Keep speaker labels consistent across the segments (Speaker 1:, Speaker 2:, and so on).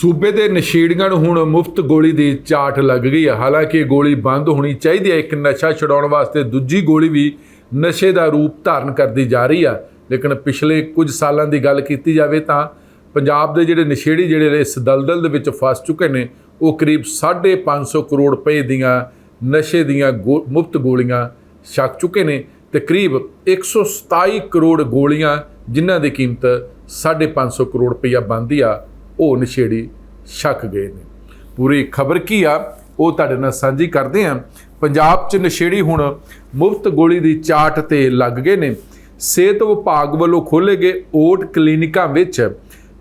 Speaker 1: ਸੂਬੇ ਦੇ ਨਸ਼ੇੜੀਆਂ ਨੂੰ ਹੁਣ ਮੁਫਤ ਗੋਲੀ ਦੀ ਚਾਟ ਲੱਗ ਗਈ ਹੈ ਹਾਲਾਂਕਿ ਗੋਲੀ ਬੰਦ ਹੋਣੀ ਚਾਹੀਦੀ ਹੈ ਇੱਕ ਨਸ਼ਾ ਛਡਾਉਣ ਵਾਸਤੇ ਦੂਜੀ ਗੋਲੀ ਵੀ ਨਸ਼ੇ ਦਾ ਰੂਪ ਧਾਰਨ ਕਰਦੀ ਜਾ ਰਹੀ ਆ। ਲੇਕਿਨ ਪਿਛਲੇ ਕੁਝ ਸਾਲਾਂ ਦੀ ਗੱਲ ਕੀਤੀ ਜਾਵੇ ਤਾਂ ਪੰਜਾਬ ਦੇ ਜਿਹੜੇ ਨਸ਼ੇੜੀ ਜਿਹੜੇ ਇਸ ਦਲਦਲ ਦੇ ਵਿੱਚ ਫਸ ਚੁੱਕੇ ਨੇ, ਉਹ ਕਰੀਬ 550 ਕਰੋੜ ਰੁਪਏ ਦੀਆਂ ਨਸ਼ੇ ਦੀਆਂ ਮੁਫਤ ਗੋਲੀਆਂ ਛਕ ਚੁੱਕੇ ਨੇ ਤੇ ਕਰੀਬ 127 ਕਰੋੜ ਗੋਲੀਆਂ ਜਿਨ੍ਹਾਂ ਦੀ ਕੀਮਤ 550 ਕਰੋੜ ਰੁਪਈਆ ਬਣਦੀ ਆ। ਉਹ ਨਸ਼ੇੜੀ ਛਕ ਗਏ ਨੇ। ਪੂਰੀ ਖਬਰ ਕੀ ਆ? ਉਹ ਤੁਹਾਡੇ ਨਾਲ ਸਾਂਝੀ ਕਰਦੇ ਹਾਂ। ਪੰਜਾਬ 'ਚ ਨਸ਼ੇੜੀ ਹੁਣ ਮੁਫਤ ਗੋਲੀ ਦੀ ਚਾਟ ਤੇ ਲੱਗ ਗਏ ਨੇ। ਸਿਹਤ ਵਿਭਾਗ ਵੱਲੋਂ ਖੋਲ੍ਹੇ ਗਏ ਓਟ ਕਲੀਨਿਕਾਂ ਵਿੱਚ।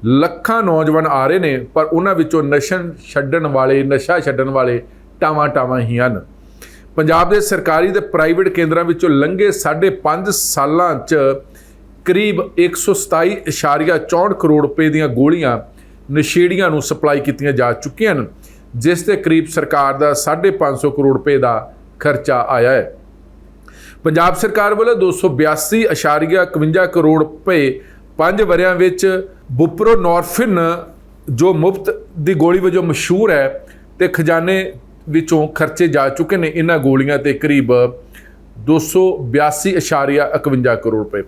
Speaker 1: ਲੱਖਾਂ ਨੌਜਵਾਨ ਆ ਰਹੇ ਨੇ, ਪਰ ਉਹਨਾਂ ਵਿੱਚੋਂ ਨਸ਼ਣ ਛੱਡਣ ਵਾਲੇ, ਨਸ਼ਾ ਛੱਡਣ ਵਾਲੇ ਟਾਵਾਂ ਟਾਵਾਂ ਹੀ ਹਨ। ਪੰਜਾਬ ਦੇ ਸਰਕਾਰੀ ਤੇ ਪ੍ਰਾਈਵੇਟ ਕੇਂਦਰਾਂ ਵਿੱਚੋਂ ਲੰਘੇ 5.5 ਸਾਲਾਂ 'ਚ ਕਰੀਬ 127.64 ਕਰੋੜ ਰੁਪਏ ਦੀਆਂ ਗੋਲੀਆਂ ਨਸ਼ੇੜੀਆਂ ਨੂੰ ਸਪਲਾਈ ਕੀਤੀਆਂ ਜਾ ਚੁੱਕੀਆਂ ਹਨ, ਜਿਸ ਤੇ ਕਰੀਬ ਸਰਕਾਰ ਦਾ 550 ਕਰੋੜ ਰੁਪਏ ਦਾ ਖਰਚਾ ਆਇਆ ਹੈ। ਪੰਜਾਬ ਸਰਕਾਰ ਵੱਲੋਂ 282.51 ਕਰੋੜ ਰੁਪਏ ਪੰਜ ਵਰਿਆਂ ਵਿੱਚ ਬੁਪਰੋਨੋਰਫਿਨ, ਜੋ ਮੁਫਤ ਦੀ ਗੋਲੀ ਵਜੋਂ ਮਸ਼ਹੂਰ ਹੈ ਤੇ ਖਜ਼ਾਨੇ ਵਿੱਚੋਂ ਖਰਚੇ ਜਾ ਚੁੱਕੇ ਨੇ, ਇਹਨਾਂ ਗੋਲੀਆਂ ਤੇ ਕਰੀਬ 282.51 ਕਰੋੜ ਰੁਪਏ।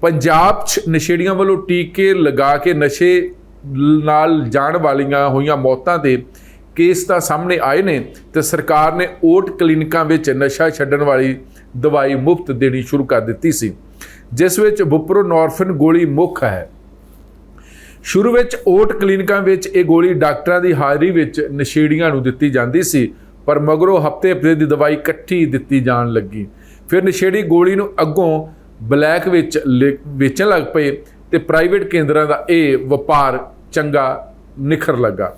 Speaker 1: ਪੰਜਾਬ 'ਚ ਨਸ਼ੇੜੀਆਂ ਵੱਲੋਂ ਟੀਕੇ ਲਗਾ ਕੇ ਨਸ਼ੇ ਨਾਲ ਜਾਣ ਵਾਲੀਆਂ ਹੋਈਆਂ ਮੌਤਾਂ ਦੇ ਕੇਸ ਤਾਂ ਸਾਹਮਣੇ ਆਏ ਨੇ ਤੇ ਸਰਕਾਰ ਨੇ ਓਟ ਕਲੀਨਿਕਾਂ ਵਿੱਚ ਨਸ਼ਾ ਛੱਡਣ ਵਾਲੀ ਦਵਾਈ ਮੁਫਤ ਦੇਣੀ ਸ਼ੁਰੂ ਕਰ ਦਿੱਤੀ ਸੀ, ਜਿਸ ਵਿੱਚ ਬੁਪਰੋਨੋਰਫਿਨ ਗੋਲੀ ਮੁੱਖ ਹੈ। ਸ਼ੁਰੂ ਵਿੱਚ ਓਟ ਕਲੀਨਿਕਾਂ ਵਿੱਚ ਇਹ ਗੋਲੀ ਡਾਕਟਰਾਂ ਦੀ ਹਾਜ਼ਰੀ ਵਿੱਚ ਨਸ਼ੇੜੀਆਂ ਨੂੰ ਦਿੱਤੀ ਜਾਂਦੀ ਸੀ, ਪਰ ਮਗਰੋਂ ਹਫ਼ਤੇ ਹਫ਼ਤੇ ਦੀ ਦਵਾਈ ਇਕੱਠੀ ਦਿੱਤੀ ਜਾਣ ਲੱਗੀ। ਫਿਰ ਨਸ਼ੇੜੀ ਗੋਲੀ ਨੂੰ ਅੱਗੋਂ ਬਲੈਕ ਵਿੱਚ ਲੇ- ਵੇਚਣ ਲੱਗ ਪਏ ਤੇ ਪ੍ਰਾਈਵੇਟ ਕੇਂਦਰਾਂ ਦਾ ਇਹ ਵਪਾਰ ਚੰਗਾ ਨਿਖਰ ਲੱਗਾ।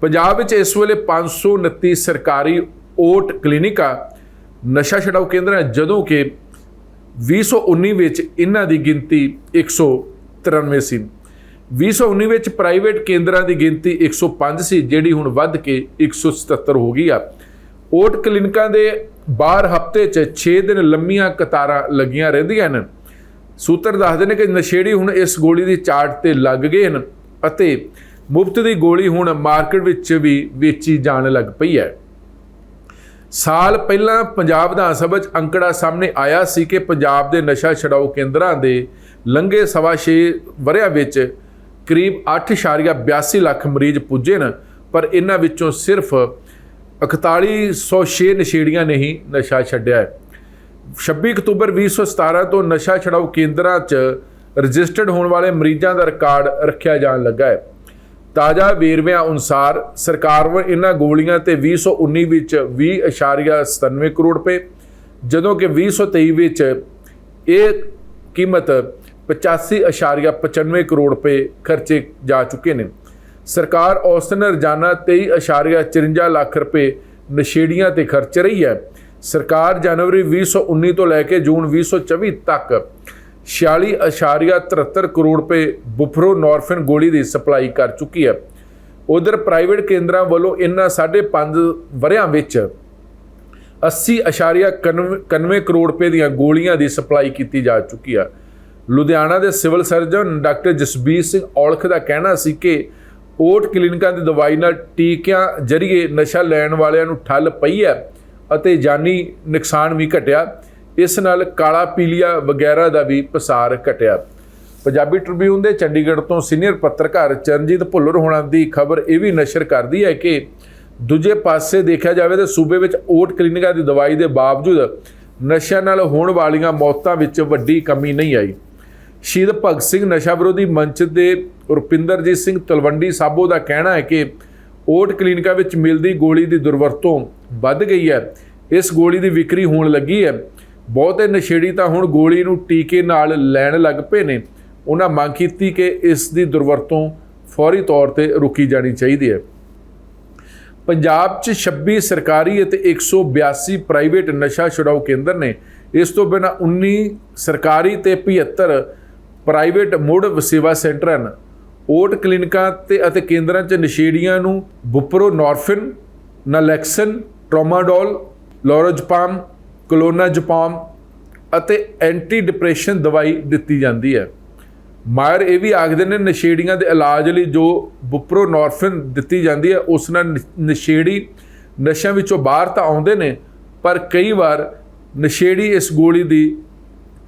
Speaker 1: ਪੰਜਾਬ ਵਿੱਚ ਇਸ ਵੇਲੇ 529 ਸਰਕਾਰੀ ਓਟ ਕਲੀਨਿਕਾਂ ਨਸ਼ਾ ਛਡਾਊ ਕੇਂਦਰ ਹੈ ਜਦੋਂ ਕਿ 2019 ਵਿੱਚ ਇਹਨਾਂ ਦੀ ਗਿਣਤੀ 193 ਸੀ 2019 ਵਿੱਚ ਪ੍ਰਾਈਵੇਟ ਕੇਂਦਰਾਂ ਦੀ ਗਿਣਤੀ 105 ਸੀ ਜਿਹੜੀ ਹੁਣ ਵੱਧ ਕੇ 177 ਹੋ ਗਈ ਆ। ਓਟ ਕਲੀਨਿਕਾਂ ਦੇ ਬਾਹਰ ਹਫ਼ਤੇ 'ਚ 6 ਦਿਨ ਲੰਮੀਆਂ ਕਤਾਰਾਂ ਲੱਗੀਆਂ ਰਹਿੰਦੀਆਂ ਹਨ। ਸੂਤਰ ਦੱਸਦੇ ਨੇ ਕਿ ਨਸ਼ੇੜੀ ਹੁਣ ਇਸ ਗੋਲੀ ਦੀ ਚਾਟ ਤੇ ਲੱਗ ਗਏ ਹਨ ਅਤੇ ਮੁਫਤ ਦੀ ਗੋਲੀ ਹੁਣ ਮਾਰਕੀਟ ਵਿੱਚ ਵੀ ਵੇਚੀ ਜਾਣ ਲੱਗ ਪਈ ਹੈ। ਸਾਲ ਪਹਿਲਾਂ ਪੰਜਾਬ ਵਿਧਾਨ ਸਭਾ 'ਚ ਅੰਕੜਾ ਸਾਹਮਣੇ ਆਇਆ ਸੀ ਕਿ ਪੰਜਾਬ ਦੇ ਨਸ਼ਾ ਛਡਾਊ ਕੇਂਦਰਾਂ ਦੇ ਲੰਘੇ ਸਵਾ ਛੇ ਵਰਿਆਂ ਵਿੱਚ ਕਰੀਬ 8.82 ਲੱਖ ਮਰੀਜ਼ ਪੁੱਜੇ ਨੇ ਪਰ ਇਹਨਾਂ ਵਿੱਚੋਂ ਸਿਰਫ 4106 ਨਸ਼ੇੜੀਆਂ ਨੇ ਹੀ ਨਸ਼ਾ ਛੱਡਿਆ ਹੈ। 26 ਅਕਤੂਬਰ 2017 ਤੋਂ ਨਸ਼ਾ ਛਡਾਊ ਕੇਂਦਰਾਂ 'ਚ ਰਜਿਸਟਰਡ ਹੋਣ ਵਾਲੇ ਮਰੀਜ਼ਾਂ ਦਾ ਰਿਕਾਰਡ ਰੱਖਿਆ ਜਾਣ ਲੱਗਾ ਹੈ। ਤਾਜ਼ਾ ਵੇਰਵਿਆਂ ਅਨੁਸਾਰ ਸਰਕਾਰ ਵੱਲੋਂ ਇਹਨਾਂ ਗੋਲੀਆਂ ਤੇ 2019 ਵਿੱਚ 20.97 ਕਰੋੜ ਰੁਪਏ, ਜਦੋਂ ਕਿ 2023 ਵਿੱਚ ਇਹ ਕੀਮਤ 85.95 ਕਰੋੜ ਰੁਪਏ ਖਰਚੇ ਜਾ ਚੁੱਕੇ ਨੇ। ਸਰਕਾਰ ਔਸਤਨ ਰੋਜ਼ਾਨਾ 23.54 ਲੱਖ ਰੁਪਏ ਨਸ਼ੇੜੀਆਂ ਤੇ ਖਰਚ ਰਹੀ ਹੈ। ਸਰਕਾਰ ਜਨਵਰੀ 2019 ਤੋਂ ਲੈ ਕੇ ਜੂਨ 2024 ਤੱਕ 46.73 ਕਰੋੜ ਰੁਪਏ ਬੁਫਰੋ ਨੋਰਫਿਨ ਗੋਲੀ ਦੀ ਸਪਲਾਈ ਕਰ ਚੁੱਕੀ ਹੈ। ਉਧਰ ਪ੍ਰਾਈਵੇਟ ਕੇਂਦਰਾਂ ਵੱਲੋਂ ਇਨ੍ਹਾਂ 5.5 ਵਰਿਆਂ ਵਿੱਚ 80.91 ਕਰੋੜ ਰੁਪਏ ਦੀਆਂ ਗੋਲੀਆਂ ਦੀ ਸਪਲਾਈ ਕੀਤੀ ਜਾ ਚੁੱਕੀ ਹੈ। ਲੁਧਿਆਣਾ ਦੇ civil surgeon doctor Jasbir Singh Aulakh ਦਾ ਕਹਿਣਾ ਸੀ ਕਿ ਓਟ ਕਲੀਨਿਕਾਂ ਦੀ ਦਵਾਈ ਨਾਲ ਟੀਕਿਆਂ ਜਰੀਏ ਨਸ਼ਾ ਲੈਣ ਵਾਲਿਆਂ ਨੂੰ ਠੱਲ ਪਈ ਹੈ। ਅਤੇ ਜਾਨੀ ਨੁਕਸਾਨ ਵੀ ਘਟਿਆ। ਇਸ ਨਾਲ ਕਾਲਾ ਪੀਲੀਆ ਵਗੈਰਾ ਦਾ ਵੀ ਪਸਾਰ ਘਟਿਆ। ਪੰਜਾਬੀ ਟ੍ਰਿਬਿਊਨ ਦੇ ਚੰਡੀਗੜ੍ਹ ਤੋਂ ਸੀਨੀਅਰ ਪੱਤਰਕਾਰ ਚਰਨਜੀਤ ਭੁੱਲਰ ਹੋਣਾ ਦੀ ਖਬਰ ਇਹ ਵੀ ਨਸ਼ਰ ਕਰਦੀ ਹੈ ਕਿ ਦੂਜੇ ਪਾਸੇ ਦੇਖਿਆ ਜਾਵੇ ਤਾਂ ਸੂਬੇ ਵਿੱਚ ਓਟ ਕਲੀਨਿਕਾਂ ਦੀ ਦਵਾਈ ਦੇ ਬਾਵਜੂਦ ਨਸ਼ਿਆਂ ਨਾਲ ਹੋਣ ਵਾਲੀਆਂ ਮੌਤਾਂ ਵਿੱਚ ਵੱਡੀ ਕਮੀ ਨਹੀਂ ਆਈ। ਸ਼ਹੀਦ ਭਗਤ ਸਿੰਘ ਨਸ਼ਾ ਵਿਰੋਧੀ ਮੰਚ ਦੇ ਰੁਪਿੰਦਰਜੀਤ ਸਿੰਘ ਤਲਵੰਡੀ ਸਾਬੋ ਦਾ ਕਹਿਣਾ ਹੈ ਕਿ ਓਟ ਕਲੀਨਿਕਾਂ ਵਿੱਚ ਮਿਲਦੀ ਗੋਲੀ ਦੀ ਦੁਰਵਰਤੋਂ ਵੱਧ ਗਈ ਹੈ। ਇਸ ਗੋਲੀ ਦੀ ਵਿਕਰੀ ਹੋਣ ਲੱਗੀ ਹੈ। ਬਹੁਤੇ ਨਸ਼ੇੜੀ ਤਾਂ ਹੁਣ ਗੋਲੀ ਨੂੰ ਟੀਕੇ ਨਾਲ ਲੈਣ ਲੱਗ ਪਏ ਨੇ। ਉਹਨਾਂ ਮੰਗ ਕੀਤੀ ਕਿ ਇਸ ਦੀ ਦੁਰਵਰਤੋਂ ਫੌਰੀ ਤੌਰ ਤੇ ਰੁਕੀ ਜਾਣੀ ਚਾਹੀਦੀ ਹੈ। ਪੰਜਾਬ 'ਚ 26 ਸਰਕਾਰੀ ਅਤੇ 182 ਪ੍ਰਾਈਵੇਟ ਨਸ਼ਾ ਛੁਡਾਊ ਕੇਂਦਰ ਨੇ। ਇਸ ਤੋਂ ਬਿਨਾਂ 19 ਸਰਕਾਰੀ ਤੇ 75 ਪ੍ਰਾਈਵੇਟ ਮੁੜ ਸੇਵਾ ਸੈਂਟਰ ਹਨ। ਓਟ ਕਲੀਨਿਕਾਂ ਤੇ ਅਤੇ ਕੇਂਦਰਾਂ 'ਚ ਨਸ਼ੇੜੀਆਂ ਨੂੰ ਬੁਪਰੋਨੋਰਫਿਨ, ਨਲੈਕਸਨ, ਟ੍ਰੋਮਾਡੋਲ, ਲੋਰੋਜਪਾਮ, ਕਲੋਨਾਜਪਾਮ ਅਤੇ ਐਂਟੀ ਡਿਪਰੈਸ਼ਨ ਦਵਾਈ ਦਿੱਤੀ ਜਾਂਦੀ ਹੈ। ਮਾਇਰ ਇਹ ਵੀ ਆਖਦੇ ਨੇ ਨਸ਼ੇੜੀਆਂ ਦੇ ਇਲਾਜ ਲਈ ਜੋ ਬੁਪਰੋਨੋਰਫਿਨ ਦਿੱਤੀ ਜਾਂਦੀ ਹੈ, ਉਸ ਨਾਲ ਨਸ਼ੇੜੀ ਨਸ਼ਿਆਂ ਵਿੱਚੋਂ ਬਾਹਰ ਤਾਂ ਆਉਂਦੇ ਨੇ, ਪਰ ਕਈ ਵਾਰ ਨਸ਼ੇੜੀ ਇਸ ਗੋਲੀ ਦੀ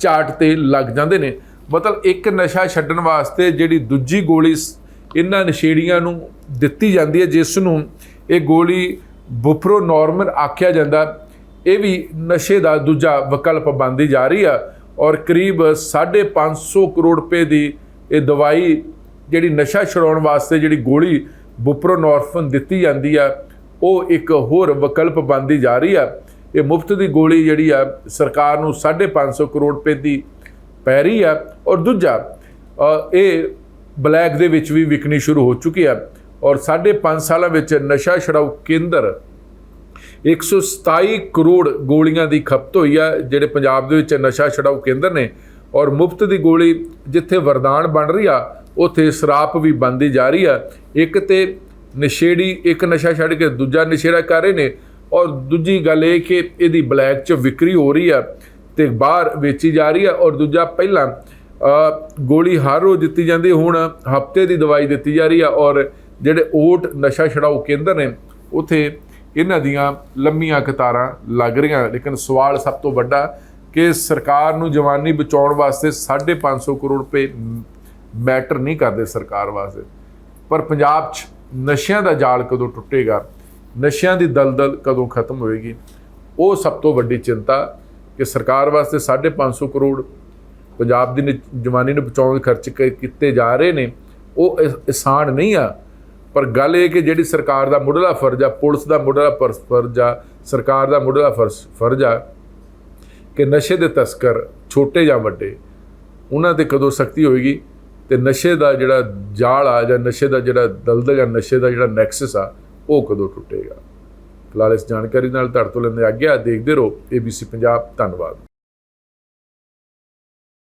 Speaker 1: ਝਾਟ ਤੇ ਲੱਗ ਜਾਂਦੇ ਨੇ। ਮਤਲਬ ਇੱਕ ਨਸ਼ਾ ਛੱਡਣ ਵਾਸਤੇ ਜਿਹੜੀ ਦੂਜੀ ਗੋਲੀ ਸ- ਇਹਨਾਂ ਨਸ਼ੇੜੀਆਂ ਨੂੰ ਦਿੱਤੀ ਜਾਂਦੀ ਹੈ, ਜਿਸ ਨੂੰ ਇਹ ਗੋਲੀ ਬੁਪਰੋਨੋਰਮਨ ਆਖਿਆ ਜਾਂਦਾ। ਇਹ ਵੀ ਨਸ਼ੇ ਦਾ ਦੂਜਾ ਵਿਕਲਪ ਬਣਦੀ ਜਾ ਰਹੀ ਆ ਔਰ ਕਰੀਬ 550 ਕਰੋੜ ਰੁਪਏ ਦੀ ਇਹ ਦਵਾਈ ਜਿਹੜੀ ਨਸ਼ਾ ਛੁਡਾਉਣ ਵਾਸਤੇ ਜਿਹੜੀ ਗੋਲੀ ਬੁਪਰੋਨੋਰਫਨ ਦਿੱਤੀ ਜਾਂਦੀ ਆ, ਉਹ ਇੱਕ ਹੋਰ ਵਿਕਲਪ ਬਣਦੀ ਜਾ ਰਹੀ ਆ। ਇਹ ਮੁਫਤ ਦੀ ਗੋਲੀ ਜਿਹੜੀ ਆ, ਸਰਕਾਰ ਨੂੰ 550 ਕਰੋੜ ਰੁਪਏ ਦੀ ਪੈ ਰਹੀ ਆ ਔਰ ਦੂਜਾ ਇਹ ਬਲੈਕ ਦੇ ਵਿੱਚ ਵੀ ਵਿਕਣੀ ਸ਼ੁਰੂ ਹੋ ਚੁੱਕੀ ਆ ਔਰ 5.5 ਸਾਲਾਂ ਵਿੱਚ ਨਸ਼ਾ ਛਡਾਊ ਕੇਂਦਰ 127 ਕਰੋੜ ਗੋਲੀਆਂ ਦੀ ਖਪਤ ਹੋਈ ਆ, ਜਿਹੜੇ ਪੰਜਾਬ ਦੇ ਵਿੱਚ ਨਸ਼ਾ ਛਡਾਊ ਕੇਂਦਰ ਨੇ ਔਰ ਮੁਫਤ ਦੀ ਗੋਲੀ ਜਿੱਥੇ ਵਰਦਾਨ ਬਣ ਰਹੀ ਆ, ਉੱਥੇ ਸਰਾਪ ਵੀ ਬਣਦੀ ਜਾ ਰਹੀ ਆ। ਇੱਕ ਤੇ ਨਸ਼ੇੜੀ, ਇੱਕ ਨਸ਼ਾ ਛੱਡ ਕੇ ਦੂਜਾ ਨਸ਼ੇੜਾ ਕਰ ਰਹੇ ਨੇ ਔਰ ਦੂਜੀ ਗੱਲ ਇਹ ਕਿ ਇਹਦੀ ਬਲੈਕ 'ਚ ਵਿਕਰੀ ਹੋ ਰਹੀ ਆ। ਤੇ ਬਾਹਰ ਵੇਚੀ ਜਾ ਰਹੀ ਹੈ ਔਰ ਦੂਜਾ ਪਹਿਲਾਂ ਗੋਲੀ ਹਰ ਰੋਜ਼ ਦਿੱਤੀ ਜਾਂਦੀ ਹੁਣ ਹਫ਼ਤੇ ਦੀ ਦਵਾਈ ਦਿੱਤੀ ਜਾ ਰਹੀ ਆ ਔਰ ਜਿਹੜੇ ਓਟ ਨਸ਼ਾ ਛਡਾਊ ਕੇਂਦਰ ਨੇ, ਉਥੇ ਇਹਨਾਂ ਦੀਆਂ ਲੰਮੀਆਂ ਕਤਾਰਾਂ ਲੱਗ ਰਹੀਆਂ। ਲੇਕਿਨ ਸਵਾਲ ਸਭ ਤੋਂ ਵੱਡਾ ਕਿ ਸਰਕਾਰ ਨੂੰ ਜਵਾਨੀ ਬਚਾਉਣ ਵਾਸਤੇ 550 ਕਰੋੜ ਰੁਪਏ ਮੈਟਰ ਨਹੀਂ ਕਰਦੇ ਸਰਕਾਰ ਵਾਸਤੇ। ਪਰ ਪੰਜਾਬ 'ਚ ਨਸ਼ਿਆਂ ਦਾ ਜਾਲ ਕਦੋਂ ਟੁੱਟੇਗਾ? ਨਸ਼ਿਆਂ ਦੀ ਦਲਦਲ ਕਦੋਂ ਖਤਮ ਹੋਏਗੀ? ਉਹ ਸਭ ਤੋਂ ਵੱਡੀ ਚਿੰਤਾ ਕਿ ਸਰਕਾਰ ਵਾਸਤੇ 550 ਕਰੋੜ ਪੰਜਾਬ ਦੀ ਨ- ਜਵਾਨੀ ਨੂੰ ਬਚਾਉਣ ਦੇ ਖਰਚ ਕ- ਕੀਤੇ ਜਾ ਰਹੇ ਨੇ, ਉਹ ਆਸਾਨ ਨਹੀਂ ਆ। ਪਰ ਗੱਲ ਇਹ ਕਿ ਜਿਹੜੀ ਸਰਕਾਰ ਦਾ ਮੁੱਢਲਾ ਫਰਜ਼ ਆ, ਪੁਲਿਸ ਦਾ ਮੁੱਢਲਾ ਫਰ- ਫਰਜ਼ ਆ, ਸਰਕਾਰ ਦਾ ਮੁੱਢਲਾ ਫਰਜ਼ ਫਰਜ਼ ਆ ਕਿ ਨਸ਼ੇ ਦੇ ਤਸਕਰ ਛੋਟੇ ਜਾਂ ਵੱਡੇ, ਉਹਨਾਂ ਤੇ ਕਦੋਂ ਸਖਤੀ ਹੋਏਗੀ ਤੇ ਨਸ਼ੇ ਦਾ ਜਿਹੜਾ ਜਾਲ ਆ ਜਾਂ ਨਸ਼ੇ ਦਾ ਜਿਹੜਾ ਦਲਦਲ ਜਾਂ ਨਸ਼ੇ ਦਾ ਜਿਹੜਾ ਨੈਕਸਸ ਆ, ਉਹ ਕਦੋਂ ਟੁੱਟੇਗਾ। ਫਿਲਹਾਲ ਇਸ ਜਾਣਕਾਰੀ ਨਾਲ ਤੁਹਾਡੇ ਤੋਂ ਲੈਂਦੇ ਆਗਿਆ ਦੇਖਦੇ ਰਹੋ ABC ਪੰਜਾਬ ਧੰਨਵਾਦ।